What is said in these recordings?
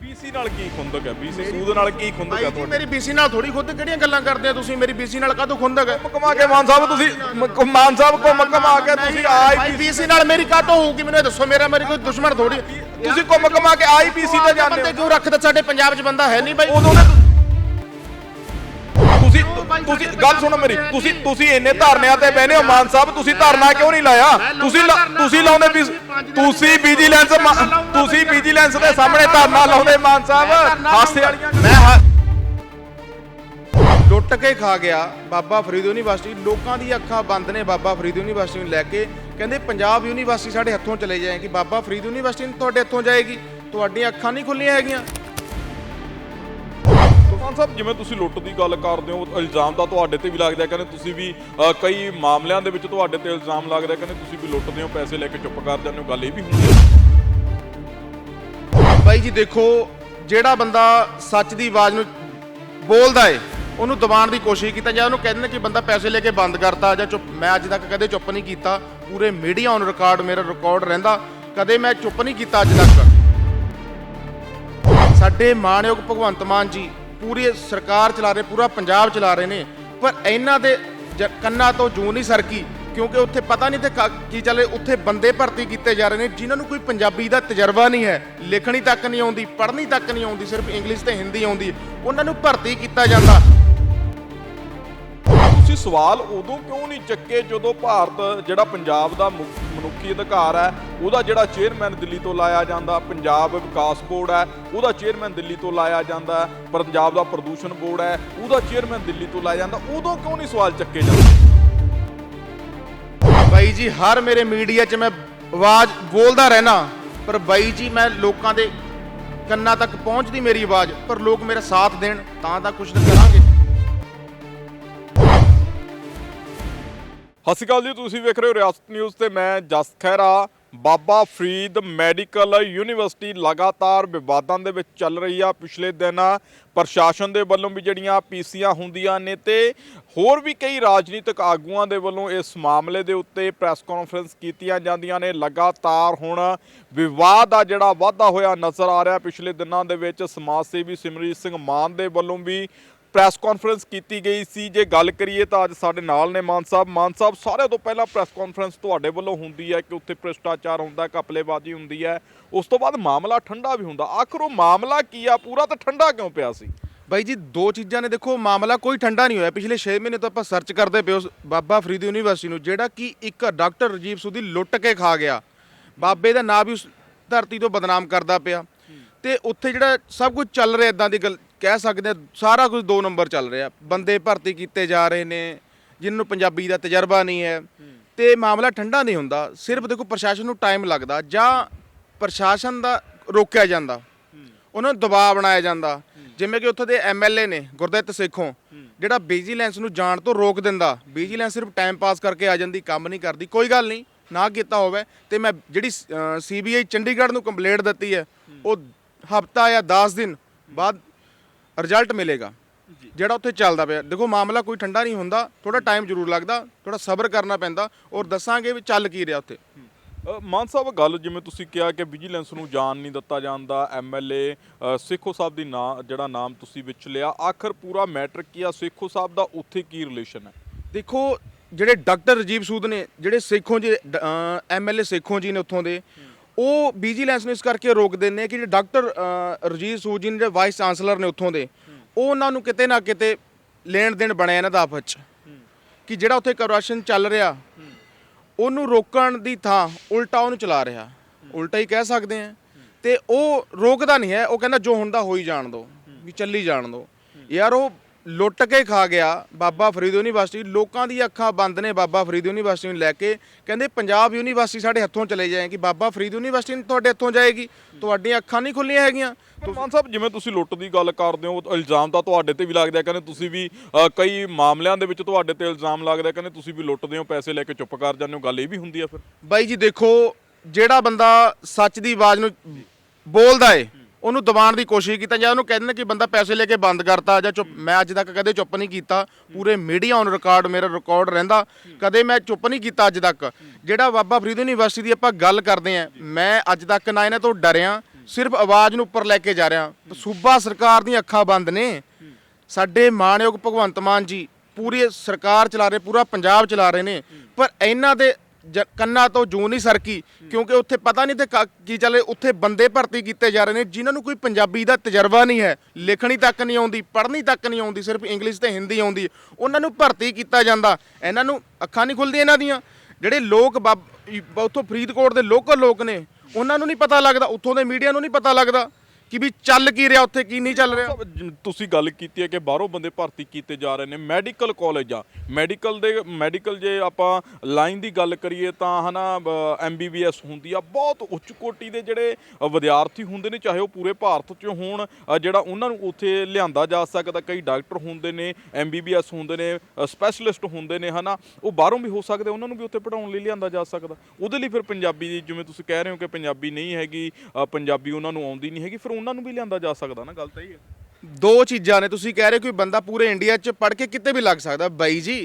BC ਨਾਲ ਕੀ ਖੁੰਦਕ ਹੈ? BC Sood ਨਾਲ ਕੀ ਖੁੰਦਕ ਭਾਈ ਹੈ ਜੀ ਤੁਹਾਡੀ? ਮੇਰੀ ਬੀਸੀ ਨਾਲ ਥੋੜੀ ਖੁਦ ਕਿਹੜੀਆਂ ਗੱਲਾਂ ਕਰਦੇ ਆ ਤੁਸੀਂ? ਮੇਰੀ ਬੀਸੀ ਨਾਲ ਕਾਹਤੋਂ ਖੁੰਦਕ ਹੈ? ਕਮਾ ਕੇ ਮਾਨ ਸਾਹਿਬ ਤੁਸੀਂ ਮ- ਮਾਨ ਸਾਹਿਬ ਕੋ ਕਮਾ ਕੇ ਤੁਸੀਂ ਆਈ ਬੀਸੀ ਨਾਲ ਮੇਰੀ ਕਾਹਤੋਂ ਹੋਊਗੀ? ਮੈਨੂੰ ਇਹ ਦੱਸੋ ਮੇਰਾ ਮੇਰੀ ਕੋਈ ਦੁਸ਼ਮਣ ਥੋੜੀ ਤੁਸੀਂ ਘੁੰਮ ਕਮਾ ਕੇ ਆਈਪੀਸੀ ਤੇ ਜਾਂਦੇ ਬੰਦੇ ਹੋ। ਕਿਉਂ ਰੱਖਦੇ? ਸਾਡੇ ਪੰਜਾਬ 'ਚ ਬੰਦਾ ਹੈ ਨਹੀਂ ਬਾਈ। ਉਦੋਂ ਦੇ ਤੁਸੀਂ ਗੱਲ ਸੁਣੋ ਮੇਰੀ ਤੁਸੀਂ ਤੁਸੀਂ ਇੰਨੇ ਧਰਨਿਆਂ ਤੇ ਬਹਿਨੇ ਹੋ ਮਾਨ ਸਾਹਿਬ ਤੁਸੀਂ ਧਰਨਾ ਕਿਉਂ ਨਹੀਂ ਲਾਇਆ? ਤੁਸੀਂ ਤੁਸੀਂ ਲਾਉਂਦੇ ਵੀ ਤੁਸੀਂ ਵਿਜੀਲੈਂਸ ਤੁਸੀਂ ਵਿਜੀਲੈਂਸ ਦੇ ਸਾਹਮਣੇ ਧਰਨਾ ਲਾਉਂਦੇ ਮਾਨ ਸਾਹਿਬ। ਹਾਸੇ ਵਾਲੀਆਂ ਮੈਂ ਲੁੱਟ ਕੇ ਖਾ ਗਿਆ ਬਾਬਾ ਫਰੀਦ ਯੂਨੀਵਰਸਿਟੀ। ਲੋਕਾਂ ਦੀ ਅੱਖਾਂ ਬੰਦ ਨੇ ਬਾਬਾ ਫਰੀਦ ਯੂਨੀਵਰਸਿਟੀ ਨੂੰ ਲੈ ਕੇ। ਕਹਿੰਦੇ ਪੰਜਾਬ ਯੂਨੀਵਰਸਿਟੀ ਸਾਡੇ ਹੱਥੋਂ ਚਲੇ ਜਾਏਗੀ। ਬਾਬਾ ਫਰੀਦ ਯੂਨੀਵਰਸਿਟੀ ਤੁਹਾਡੇ ਹੱਥੋਂ ਜਾਏਗੀ। ਤੁਹਾਡੀਆਂ ਅੱਖਾਂ ਨਹੀਂ ਖੁੱਲੀਆਂ ਹੈਗੀਆਂ। ਮਾਨ ਸਾਹਿਬ, ਜਿਵੇਂ ਤੁਸੀਂ ਲੁੱਟ ਦੀ ਗੱਲ ਕਰਦੇ ਹੋ, ਇਲਜ਼ਾਮ ਤਾਂ ਤੁਹਾਡੇ ਤੇ ਵੀ ਲੱਗਦਾ ਕਹਿੰਦੇ ਤੁਸੀਂ ਵੀ ਕਈ ਮਾਮਲਿਆਂ ਦੇ ਵਿੱਚ ਤੁਹਾਡੇ ਤੇ ਇਲਜ਼ਾਮ ਲੱਗਦਾ ਕਹਿੰਦੇ ਤੁਸੀਂ ਵੀ ਲੁੱਟਦੇ ਹੋ, ਪੈਸੇ ਲੈ ਕੇ ਚੁੱਪ ਕਰ ਜਾਂਦੇ ਹੋ, ਗੱਲ ਇਹ ਵੀ ਹੁੰਦੀ ਹੈ। ਬਾਈ ਜੀ ਦੇਖੋ, ਜਿਹੜਾ ਬੰਦਾ ਸੱਚ ਦੀ ਆਵਾਜ਼ ਨੂੰ ਬੋਲਦਾ ਏ, ਉਹਨੂੰ ਦਬਾਉਣ ਦੀ ਕੋਸ਼ਿਸ਼ ਕੀਤਾ, ਜਾਂ ਉਹਨੂੰ ਕਹਿੰਦੇ ਨੇ ਕਿ ਬੰਦਾ ਪੈਸੇ ਲੈ ਕੇ ਬੰਦ ਕਰਤਾ, ਜਾਂ ਚੁੱਪ, ਮੈਂ ਅੱਜ ਤੱਕ ਕਦੇ ਚੁੱਪ ਨਹੀਂ ਕੀਤਾ, ਪੂਰੇ ਮੀਡੀਆ ਔਨ ਰਿਕਾਰਡ ਮੇਰਾ ਰਿਕਾਰਡ ਰਹਿੰਦਾ, ਕਦੇ ਮੈਂ ਚੁੱਪ ਨਹੀਂ ਕੀਤਾ ਅੱਜ ਤੱਕ। ਸਾਡੇ ਮਾਣਯੋਗ ਭਗਵੰਤ ਮਾਨ ਜੀ ਪੂਰੀ ਸਰਕਾਰ ਚਲਾ ਰਹੇ, ਪੂਰਾ ਪੰਜਾਬ ਚਲਾ ਰਹੇ ਨੇ। ਪਰ ਇਹਨਾਂ ਦੇ ਜ- ਕੰਨਾਂ ਤੋਂ ਜੂ ਨਹੀਂ ਸਰਕੀ, ਕਿਉਂਕਿ ਉੱਥੇ ਪਤਾ ਨਹੀਂ ਤੇ ਕ- ਕੀ ਚੱਲੇ, ਉੱਥੇ ਬੰਦੇ ਭਰਤੀ ਕੀਤੇ ਜਾ ਰਹੇ ਨੇ, ਜਿਨ੍ਹਾਂ ਨੂੰ ਕੋਈ ਪੰਜਾਬੀ ਦਾ ਤਜਰਬਾ ਨਹੀਂ ਹੈ। ਲਿਖਣੀ ਤੱਕ ਨਹੀਂ ਆਉਂਦੀ, ਪੜ੍ਹਨੀ ਤੱਕ ਨਹੀਂ ਆਉਂਦੀ, ਸਿਰਫ ਇੰਗਲਿਸ਼ ਤੇ ਹਿੰਦੀ ਆਉਂਦੀ ਉਹਨਾਂ ਨੂੰ ਭਰਤੀ ਕੀਤਾ ਜਾਂਦਾ। ਤੁਸੀਂ ਸਵਾਲ ਉਦੋਂ ਕਿਉਂ ਨਹੀਂ ਚੱਕੇ ਜਦੋਂ ਭਾਰਤ, ਜਿਹੜਾ ਪੰਜਾਬ ਦਾ ਮੁੱਖ ਮਨੁੱਖੀ ਅਧਿਕਾਰ ਹੈ, ਉਹਦਾ ਜਿਹੜਾ ਚੇਅਰਮੈਨ ਦਿੱਲੀ ਤੋਂ ਲਾਇਆ ਜਾਂਦਾ, ਪੰਜਾਬ ਵਿਕਾਸ ਬੋਰਡ ਹੈ, ਉਹਦਾ ਚੇਅਰਮੈਨ ਦਿੱਲੀ ਤੋਂ ਲਾਇਆ ਜਾਂਦਾ, ਪੰਜਾਬ ਦਾ ਪ੍ਰਦੂਸ਼ਣ ਬੋਰਡ ਹੈ, ਉਹਦਾ ਚੇਅਰਮੈਨ ਦਿੱਲੀ ਤੋਂ ਲਾਇਆ ਜਾਂਦਾ, ਉਦੋਂ ਕਿਉਂ ਨਹੀਂ ਸਵਾਲ ਚੱਕੇ ਜਾਂਦੇ? ਬਾਈ ਜੀ, ਹਰ ਮੇਰੇ ਮੀਡੀਆ 'ਚ ਮੈਂ ਆਵਾਜ਼ ਬੋਲਦਾ ਰਹਿਣਾ ਪਰ ਬਾਈ ਜੀ, ਮੈਂ ਲੋਕਾਂ ਦੇ ਕੰਨਾਂ ਤੱਕ ਪਹੁੰਚਦੀ ਮੇਰੀ ਆਵਾਜ਼, ਪਰ ਲੋਕ ਮੇਰਾ ਸਾਥ ਦੇਣ, ਤਾਂ ਤਾਂ ਕੁਝ ਕਰਾਂਗੇ। ਸਤਿ ਸ਼੍ਰੀ ਅਕਾਲ ਜੀ, ਤੁਸੀਂ ਵੇਖ ਰਹੇ ਹੋ ਰਿਆਸਤ ਨਿਊਜ਼ ਤੇ ਮੈਂ ਜਸ ਖਹਿਰਾ। ਬਾਬਾ ਫਰੀਦ ਮੈਡੀਕਲ ਯੂਨੀਵਰਸਿਟੀ ਲਗਾਤਾਰ ਵਿਵਾਦਾਂ ਦੇ ਵਿੱਚ ਚੱਲ ਰਹੀ ਆ ਪਿਛਲੇ ਦਿਨ। ਪ੍ਰਸ਼ਾਸਨ ਦੇ ਵੱਲੋਂ ਵੀ ਜਿਹੜੀਆਂ ਪੀਸੀਆਂ ਹੁੰਦੀਆਂ ਨੇ ਤੇ ਹੋਰ ਵੀ ਕਈ ਰਾਜਨੀਤਿਕ ਆਗੂਆਂ ਦੇ ਵੱਲੋਂ ਇਸ ਮਾਮਲੇ ਦੇ ਉੱਤੇ ਪ੍ਰੈਸ ਕਾਨਫਰੰਸ ਕੀਤੀਆਂ ਜਾਂਦੀਆਂ ਨੇ। ਲਗਾਤਾਰ ਹੁਣ ਵਿਵਾਦ ਆ ਜਿਹੜਾ ਵਾਧਾ ਹੋਇਆ ਨਜ਼ਰ ਆ ਰਿਹਾ ਪਿਛਲੇ ਦਿਨਾਂ ਦੇ ਵਿੱਚ। ਸਮਾਜ ਸੇਵੀ ਸਿਮਰਜੀਤ ਸਿੰਘ ਮਾਨ ਦੇ ਵੱਲੋਂ ਵੀ ਪ੍ਰੈਸ ਕਾਨਫਰੰਸ ਕੀਤੀ ਗਈ ਸੀ। ਜੇ ਗੱਲ ਕਰੀਏ ਤਾਂ ਅੱਜ ਸਾਡੇ ਨਾਲ ਨੇ ਮਾਨ ਸਾਹਿਬ। ਮਾਨ ਸਾਹਿਬ, ਸਾਰਿਆਂ ਤੋਂ ਪਹਿਲਾਂ ਪ੍ਰੈਸ ਕਾਨਫਰੰਸ ਤੁਹਾਡੇ ਵੱਲੋਂ ਹੁੰਦੀ ਹੈ ਕਿ ਉੱਥੇ ਭ੍ਰਿਸ਼ਟਾਚਾਰ ਹੁੰਦਾ ਕਪਲੇਬਾਜ਼ੀ ਹੁੰਦੀ ਹੈ। ਉਸ ਤੋਂ ਬਾਅਦ ਮਾਮਲਾ ਠੰਡਾ ਵੀ ਹੁੰਦਾ। ਆਖਰ ਉਹ ਮਾਮਲਾ ਕੀ ਆ? ਪੂਰਾ ਤਾਂ ਠੰਡਾ ਕਿਉਂ ਪਿਆ ਸੀ? ਬਾਈ ਜੀ, ਦੋ ਚੀਜ਼ਾਂ ਨੇ। ਦੇਖੋ, ਮਾਮਲਾ ਕੋਈ ਠੰਡਾ ਨਹੀਂ ਹੋਇਆ। ਪਿਛਲੇ 6 ਮਹੀਨੇ ਤੋਂ ਆਪਾਂ ਸਰਚ ਕਰਦੇ ਪਏ ਬਾਬਾ ਫਰੀਦ ਯੂਨੀਵਰਸਿਟੀ ਨੂੰ, ਜਿਹੜਾ ਕਿ ਇੱਕ ਡਾਕਟਰ ਰਜੀਵ ਸੂਦੀ ਲੁੱਟ ਕੇ ਖਾ ਗਿਆ। ਬਾਬੇ ਦਾ ਨਾਂ ਵੀ ਉਸ ਧਰਤੀ ਤੋਂ ਬਦਨਾਮ ਕਰਦਾ ਪਿਆ। ਤੇ ਉੱਥੇ ਜਿਹੜਾ ਸਭ ਕੁਝ ਚੱਲ ਰਿਹਾ ਇਦਾਂ ਦੀ ਗੱਲ ਕਹਿ ਸਕਦੇ ਹਾਂ, ਸਾਰਾ ਕੁਝ ਦੋ ਨੰਬਰ ਚੱਲ ਰਿਹਾ। ਬੰਦੇ ਭਰਤੀ ਕੀਤੇ ਜਾ ਰਹੇ ਨੇ ਜਿਨ੍ਹਾਂ ਨੂੰ ਪੰਜਾਬੀ ਦਾ ਤਜਰਬਾ ਨਹੀਂ ਹੈ। ਤੇ ਮਾਮਲਾ ਠੰਡਾ ਨਹੀਂ ਹੁੰਦਾ ਸਿਰਫ ਦੇਖੋ ਪ੍ਰਸ਼ਾਸਨ ਨੂੰ ਟਾਈਮ ਲੱਗਦਾ ਜਾਂ ਪ੍ਰਸ਼ਾਸਨ ਦਾ ਰੋਕਿਆ ਜਾਂਦਾ ਉਹਨਾਂ ਨੂੰ ਦਬਾਅ ਬਣਾਇਆ ਜਾਂਦਾ। ਜਿਵੇਂ ਕਿ ਉੱਥੇ ਦੇ ਐਮਐਲਏ ਨੇ ਗੁਰਦਿੱਤ ਸੇਖੋਂ ਜਿਹੜਾ ਵਿਜੀਲੈਂਸ ਨੂੰ ਜਾਣ ਤੋਂ ਰੋਕ ਦਿੰਦਾ। ਵਿਜੀਲੈਂਸ ਸਿਰਫ ਟਾਈਮ ਪਾਸ ਕਰਕੇ ਆ ਜਾਂਦੀ ਕੰਮ ਨਹੀਂ ਕਰਦੀ ਕੋਈ ਗੱਲ ਨਹੀਂ ਨਾ ਕੀਤਾ ਹੋਵੇ। ਤੇ ਮੈਂ ਜਿਹੜੀ ਸੀਬੀਆਈ ਚੰਡੀਗੜ੍ਹ ਨੂੰ ਕੰਪਲੇਂਟ ਦਿੱਤੀ ਹੈ ਉਹ ਹਫਤਾ ਜਾਂ 10 ਦਿਨ ਬਾਅਦ ਰਿਜ਼ਲਟ ਮਿਲੇਗਾ। ਜਿਹੜਾ ਉੱਥੇ ਚੱਲਦਾ ਪਿਆ। ਦੇਖੋ ਮਾਮਲਾ ਕੋਈ ਠੰਡਾ ਨਹੀਂ ਹੁੰਦਾ। ਥੋੜਾ ਟਾਈਮ ਜ਼ਰੂਰ ਲੱਗਦਾ। ਥੋੜਾ ਸਬਰ ਕਰਨਾ ਪੈਂਦਾ। ਔਰ ਦੱਸਾਂਗੇ ਵੀ ਚੱਲ ਕੀ ਰਿਹਾ ਉੱਥੇ। ਮਾਨ ਸਾਹਿਬ ਗੱਲ ਜਿਵੇਂ ਤੁਸੀਂ ਕਿਹਾ ਕਿ ਵਿਜੀਲੈਂਸ ਨੂੰ ਜਾਣ ਨਹੀਂ ਦਿੱਤਾ ਜਾਂਦਾ ਐਮਐਲਏ ਸੇਖੋ ਸਾਹਿਬ ਦੀ ਨਾਂ ਜਿਹੜਾ ਨਾਮ ਤੁਸੀਂ ਵਿੱਚ ਲਿਆ ਆਖਰ ਪੂਰਾ ਮੈਟਰ ਕੀ ਆ? ਸੇਖੋ ਸਾਹਿਬ ਦਾ ਉੱਥੇ ਕੀ ਰਿਲੇਸ਼ਨ ਹੈ? ਦੇਖੋ ਜਿਹੜੇ ਡਾਕਟਰ ਰਜੀਵ ਸੂਦ ਨੇ ਜਿਹੜੇ ਸੇਖੋਂ ਜੀ ਐਮਐਲਏ ਸੇਖੋਂ ਜੀ ਨੇ ਉੱਥੋਂ ਦੇ ਉਹ ਵਿਜੀਲੈਂਸ ਨੂੰ ਇਸ ਕਰਕੇ ਰੋਕਦੇ ਨੇ ਕਿ ਜਿਹੜੇ ਡਾਕਟਰ ਰਜੀਤ ਰਜੀਵ ਜੀ ਨੇ ਜਿਹੜੇ ਵਾਈਸ ਚਾਂਸਲਰ ਨੇ ਉੱਥੋਂ ਦੇ, ਉਹ ਉਹਨਾਂ ਨੂੰ ਕਿਤੇ ਨਾ ਕਿਤੇ ਲੈਣ ਦੇਣ ਬਣਿਆ ਇਹਨਾਂ ਦਾ ਆਪਸ 'ਚ। ਕਿ ਜਿਹੜਾ ਉੱਥੇ ਕਰਪਸ਼ਨ ਚੱਲ ਰਿਹਾ, ਉਹਨੂੰ ਰੋਕਣ ਦੀ ਥਾਂ ਉਲਟਾ ਉਹਨੂੰ ਚਲਾ ਰਿਹਾ। ਉਲਟਾ ਹੀ ਕਹਿ ਸਕਦੇ ਆ ਤੇ ਉਹ ਰੋਕਦਾ ਨਹੀਂ ਹੈ, ਉਹ ਕਹਿੰਦਾ ਜੋ ਹੁੰਦਾ ਹੋ ਹੀ ਜਾਣ ਦੋ ਵੀ ਚੱਲੀ ਜਾਣ ਦੋ ਯਾਰ ਉਹ ਲੁੱਟ ਕੇ ਖਾ ਗਿਆ ਬਾਬਾ ਫਰੀਦ ਯੂਨੀਵਰਸਿਟੀ। ਲੋਕਾਂ ਦੀ ਅੱਖਾਂ ਬੰਦ ਨੇ ਬਾਬਾ ਫਰੀਦ ਯੂਨੀਵਰਸਿਟੀ ਨੂੰ ਲੈ ਕੇ। ਕਹਿੰਦੇ ਪੰਜਾਬ ਯੂਨੀਵਰਸਿਟੀ ਸਾਡੇ ਹੱਥੋਂ ਚਲੇ ਜਾਏਗੀ ਬਾਬਾ ਫਰੀਦ ਯੂਨੀਵਰਸਿਟੀ ਤੁਹਾਡੇ ਹੱਥੋਂ ਜਾਏਗੀ। ਤੁਹਾਡੀਆਂ ਅੱਖਾਂ ਨਹੀਂ ਖੁੱਲੀਆਂ ਹੈਗੀਆਂ। ਪਰ ਮਾਨ ਸਾਹਿਬ ਜਿਵੇਂ ਤੁਸੀਂ ਲੁੱਟ ਦੀ ਗੱਲ ਕਰਦੇ ਹੋ ਇਲਜ਼ਾਮ ਤਾਂ ਤੁਹਾਡੇ ਤੇ ਵੀ ਲੱਗਦਾ ਕਹਿੰਦੇ ਤੁਸੀਂ ਵੀ ਕਈ ਮਾਮਲਿਆਂ ਦੇ ਵਿੱਚ ਤੁਹਾਡੇ ਤੇ ਇਲਜ਼ਾਮ ਲੱਗਦਾ ਕਹਿੰਦੇ ਤੁਸੀਂ ਵੀ ਲੁੱਟਦੇ ਹੋ ਪੈਸੇ ਲੈ ਕੇ ਚੁੱਪ ਕਰ ਜਾਂਦੇ ਹੋ। ਗੱਲ ਇਹ ਵੀ ਹੁੰਦੀ ਹੈ ਫਿਰ। ਬਾਈ ਜੀ ਦੇਖੋ ਜਿਹੜਾ ਬੰਦਾ ਸੱਚ ਦੀ ਆਵਾਜ਼ ਨੂੰ ਬੋਲਦਾ ਏ ਉਹਨੂੰ ਦਬਾਉਣ ਦੀ ਕੋਸ਼ਿਸ਼ ਕੀਤਾ ਜਾਂ ਉਹਨੂੰ ਕਹਿੰਦੇ ਕਿ ਬੰਦਾ ਪੈਸੇ ਲੈ ਕੇ ਬੰਦ ਕਰਤਾ ਜਾਂ ਚੁੱਪ ਮੈਂ ਅੱਜ ਤੱਕ ਕਦੇ ਚੁੱਪ ਨਹੀਂ ਕੀਤਾ। ਪੂਰੇ ਮੀਡੀਆ ਔਨ ਰਿਕਾਰਡ ਮੇਰਾ ਰਿਕਾਰਡ ਰਹਿੰਦਾ। ਕਦੇ ਮੈਂ ਚੁੱਪ ਨਹੀਂ ਕੀਤਾ ਅੱਜ ਤੱਕ। ਜਿਹੜਾ ਬਾਬਾ ਫਰੀਦ ਯੂਨੀਵਰਸਿਟੀ ਦੀ ਆਪਾਂ ਗੱਲ ਕਰਦੇ ਆਂ ਮੈਂ ਅੱਜ ਤੱਕ ਨਾ ਇਹਨਾਂ ਤੋਂ ਡਰਿਆ, ਸਿਰਫ ਆਵਾਜ਼ ਨੂੰ ਉੱਪਰ ਲੈ ਕੇ ਜਾ ਰਿਹਾ। ਸੂਬਾ ਸਰਕਾਰ ਦੀਆਂ ਅੱਖਾਂ ਬੰਦ ਨੇ। ਸਾਡੇ ਮਾਣਯੋਗ ਭਗਵੰਤ ਮਾਨ ਜੀ ਪੂਰੀ ਸਰਕਾਰ ਚਲਾ ਰਹੇ, ਪੂਰਾ ਪੰਜਾਬ ਚਲਾ ਰਹੇ ਨੇ। ਪਰ ਇਹਨਾਂ ਦੇ ਜ- ਕੰਨਾਂ ਤੋਂ ਜੂ ਨਹੀਂ ਸਰਕੀ, ਕਿਉਂਕਿ ਉੱਥੇ ਪਤਾ ਨਹੀਂ ਤੇ ਕਾ- ਕੀ ਚੱਲੇ ਉੱਥੇ ਬੰਦੇ ਭਰਤੀ ਕੀਤੇ ਜਾ ਰਹੇ ਨੇ, ਜਿਨ੍ਹਾਂ ਨੂੰ ਕੋਈ ਪੰਜਾਬੀ ਦਾ ਤਜਰਬਾ ਨਹੀਂ ਹੈ, ਲਿਖਣੀ ਤੱਕ ਨਹੀਂ ਆਉਂਦੀ, ਪੜ੍ਹਨੀ ਤੱਕ ਨਹੀਂ ਆਉਂਦੀ, ਸਿਰਫ ਇੰਗਲਿਸ਼ ਤੇ ਹਿੰਦੀ ਆਉਂਦੀ ਹੈ। ਉਹਨਾਂ ਨੂੰ ਭਰਤੀ ਕੀਤਾ ਜਾਂਦਾ। ਇਹਨਾਂ ਨੂੰ ਅੱਖਾਂ ਨਹੀਂ ਖੁੱਲਦੀਆਂ ਇਹਨਾਂ ਦੀਆਂ। ਜਿਹੜੇ ਲੋਕ ਬਾਬ- ਉੱਥੋਂ ਫਰੀਦਕੋਟ ਦੇ ਲੋਕਲ ਲੋਕ ਨੇ, ਉਹਨਾਂ ਨੂੰ ਨਹੀਂ ਪਤਾ ਲੱਗਦਾ, ਉੱਥੋਂ ਦੇ ਮੀਡੀਆ ਨੂੰ ਨਹੀਂ ਪਤਾ ਲੱਗਦਾ। ਕਿ ਵੀ ਚੱਲ ਕੀ ਰਿਹਾ ਉੱਥੇ ਕੀ ਨਹੀਂ ਚੱਲ ਰਿਹਾ? ਸਭ ਤੁਸੀਂ ਗੱਲ ਕੀਤੀ ਹੈ ਕਿ ਬਾਹਰੋਂ ਬੰਦੇ ਭਰਤੀ ਕੀਤੇ ਜਾ ਰਹੇ ਨੇ ਮੈਡੀਕਲ ਕਾਲਜ ਆ। ਮੈਡੀਕਲ ਦੇ ਮੈਡੀਕਲ ਜੇ ਆਪਾਂ ਲਾਈਨ ਦੀ ਗੱਲ ਕਰੀਏ ਤਾਂ ਹਨਾ ਐਮਬੀਬੀਐਸ ਹੁੰਦੀ ਆ। ਬਹੁਤ ਉੱਚ ਕੋਟੀ ਦੇ ਜਿਹੜੇ ਅ, ਵਿਦਿਆਰਥੀ ਹੁੰਦੇ ਨੇ ਚਾਹੇ ਉਹ ਪੂਰੇ ਭਾਰਤ 'ਚੋਂ ਹੋਣ ਅ, ਜਿਹੜਾ ਉਹਨਾਂ ਨੂੰ ਉੱਥੇ ਲਿਆਂਦਾ ਜਾ ਸਕਦਾ। ਕਈ ਡਾਕਟਰ ਹੁੰਦੇ ਨੇ ਐਮਬੀਬੀਐਸ ਹੁੰਦੇ ਨੇ ਸਪੈਸ਼ਲਿਸਟ ਹੁੰਦੇ ਨੇ ਹਨਾ। ਉਹ ਬਾਹਰੋਂ ਵੀ ਹੋ ਸਕਦੇ ਉਹਨਾਂ ਨੂੰ ਵੀ ਉੱਥੇ ਪੜਾਉਣ ਲਈ ਲਿਆਂਦਾ ਜਾ ਸਕਦਾ। ਉਹਦੇ ਲਈ ਫਿਰ ਪੰਜਾਬੀ ਦੀ ਜਿਵੇਂ ਤੁਸੀਂ ਕਹਿ ਰਹੇ ਹੋ ਕਿ ਪੰਜਾਬੀ ਨਹੀਂ ਹੈਗੀ ਅ, ਪੰਜਾਬੀ ਉਹਨਾਂ ਨੂੰ ਆਉਂਦੀ ਨਹੀਂ ਹੈਗੀ ਫਿਰ ਉਹਨਾਂ ਨੂੰ ਵੀ ਲਿਆਂਦਾ ਜਾ ਸਕਦਾ ਨਾ, ਗੱਲ ਤਾਂ ਇਹ ਹੈ। ਦੋ ਚੀਜ਼ਾਂ ਨੇ, ਤੁਸੀਂ ਕਹਿ ਰਹੇ ਕੋਈ ਬੰਦਾ ਪੂਰੇ ਇੰਡੀਆ 'ਚ ਪੜ੍ਹ ਕੇ ਕਿਤੇ ਵੀ ਲੱਗ ਸਕਦਾ। ਬਾਈ ਜੀ,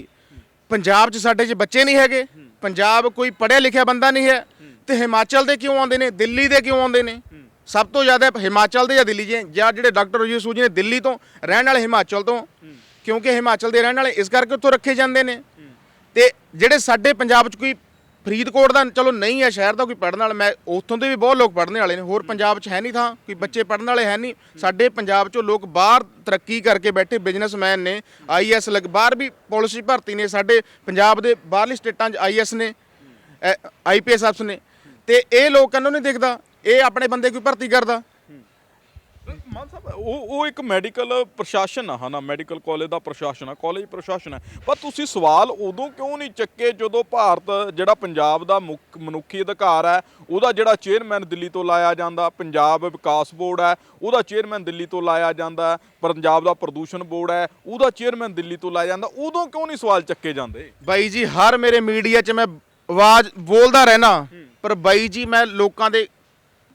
ਪੰਜਾਬ 'ਚ ਸਾਡੇ 'ਚ ਬੱਚੇ ਨਹੀਂ ਹੈਗੇ। ਪੰਜਾਬ ਕੋਈ ਪੜ੍ਹਿਆ ਲਿਖਿਆ ਬੰਦਾ ਨਹੀਂ ਹੈ। ਤੇ ਹਿਮਾਚਲ ਦੇ ਕਿਉਂ ਆਉਂਦੇ ਨੇ? ਦਿੱਲੀ ਦੇ ਕਿਉਂ ਆਉਂਦੇ ਨੇ? ਸਭ ਤੋਂ ਜ਼ਿਆਦਾ ਹਿਮਾਚਲ ਦੇ ਜਾਂ ਦਿੱਲੀ ਦੇ ਜਾਂ ਜਿਹੜੇ ਡਾਕਟਰ ਯੂਸੂ ਜੀ ਨੇ ਦਿੱਲੀ ਤੋਂ ਰਹਿਣ ਵਾਲੇ ਹਿਮਾਚਲ ਤੋਂ, ਕਿਉਂਕਿ ਹਿਮਾਚਲ ਦੇ ਰਹਿਣ ਵਾਲੇ ਇਸ ਕਰਕੇ ਉੱਥੋਂ ਰੱਖੇ ਜਾਂਦੇ ਨੇ। ਤੇ ਜਿਹੜੇ ਸਾਡੇ ਪੰਜਾਬ 'ਚ ਕੋਈ ਫਰੀਦਕੋਟ ਦਾ ਚਲੋ ਨਹੀਂ ਹੈ ਸ਼ਹਿਰ ਦਾ ਕੋਈ ਪੜਨ ਵਾਲਾ, ਮੈਂ ਉੱਥੋਂ ਦੇ ਵੀ ਬਹੁਤ ਲੋਕ ਪੜ੍ਹਨੇ ਵਾਲੇ ਨੇ, ਹੋਰ ਪੰਜਾਬ 'ਚ ਹੈ ਨਹੀਂ ਥਾਂ, ਕੋਈ ਬੱਚੇ ਪੜਨ ਵਾਲੇ ਹੈ ਨਹੀਂ। ਸਾਡੇ ਪੰਜਾਬ 'ਚੋਂ ਲੋਕ ਬਾਹਰ ਤਰੱਕੀ ਕਰਕੇ ਬੈਠੇ ਬਿਜ਼ਨਸਮੈਨ ਨੇ ਆਈਐਸ ਲੱਗ, ਬਾਹਰ ਵੀ ਪੁਲਿਸ ਭਰਤੀ ਨੇ, ਸਾਡੇ ਪੰਜਾਬ ਦੇ ਬਾਹਰਲੀ ਸਟੇਟਾਂ 'ਚ ਆਈਐਸ ਨੇ ਆਈਪੀਐਸ ਅਫਸਰ ਨੇ। ਤੇ ਇਹ ਲੋਕਾਂ ਨੂੰ ਨਹੀਂ ਦਿਖਦਾ, ਇਹ ਆਪਣੇ ਬੰਦੇ ਕੋਈ ਭਰਤੀ ਕਰਦਾ। ਮਾਨ ਸਾਹਿਬ ਉਹ ਉਹ ਇੱਕ ਮੈਡੀਕਲ ਪ੍ਰਸ਼ਾਸਨ ਆ ਹਨਾ ਮੈਡੀਕਲ ਕਾਲਜ ਦਾ ਪ੍ਰਸ਼ਾਸਨ ਆ ਕਾਲਜ ਪ੍ਰਸ਼ਾਸਨ ਹੈ ਪਰ ਤੁਸੀਂ ਸਵਾਲ ਉਦੋਂ ਕਿਉਂ ਨਹੀਂ ਚੱਕੇ ਜਦੋਂ ਭਾਰਤ ਜਿਹੜਾ ਪੰਜਾਬ ਦਾ ਮੁੱਖ ਮਨੁੱਖੀ ਅਧਿਕਾਰ ਹੈ ਉਹਦਾ ਜਿਹੜਾ ਚੇਅਰਮੈਨ ਦਿੱਲੀ ਤੋਂ ਲਾਇਆ ਜਾਂਦਾ ਪੰਜਾਬ ਵਿਕਾਸ ਬੋਰਡ ਹੈ ਉਹਦਾ ਚੇਅਰਮੈਨ ਦਿੱਲੀ ਤੋਂ ਲਾਇਆ ਜਾਂਦਾ ਪੰਜਾਬ ਦਾ ਪ੍ਰਦੂਸ਼ਣ ਬੋਰਡ ਹੈ ਉਹਦਾ ਚੇਅਰਮੈਨ ਦਿੱਲੀ ਤੋਂ ਲਾਇਆ ਜਾਂਦਾ ਉਦੋਂ ਕਿਉਂ ਨਹੀਂ ਸਵਾਲ ਚੱਕੇ ਜਾਂਦੇ? ਬਾਈ ਜੀ ਹਰ ਮੇਰੇ ਮੀਡੀਆ 'ਚ ਮੈਂ ਆਵਾਜ਼ ਬੋਲਦਾ ਰਹਿਣਾ ਪਰ ਬਾਈ ਜੀ ਮੈਂ ਲੋਕਾਂ ਦੇ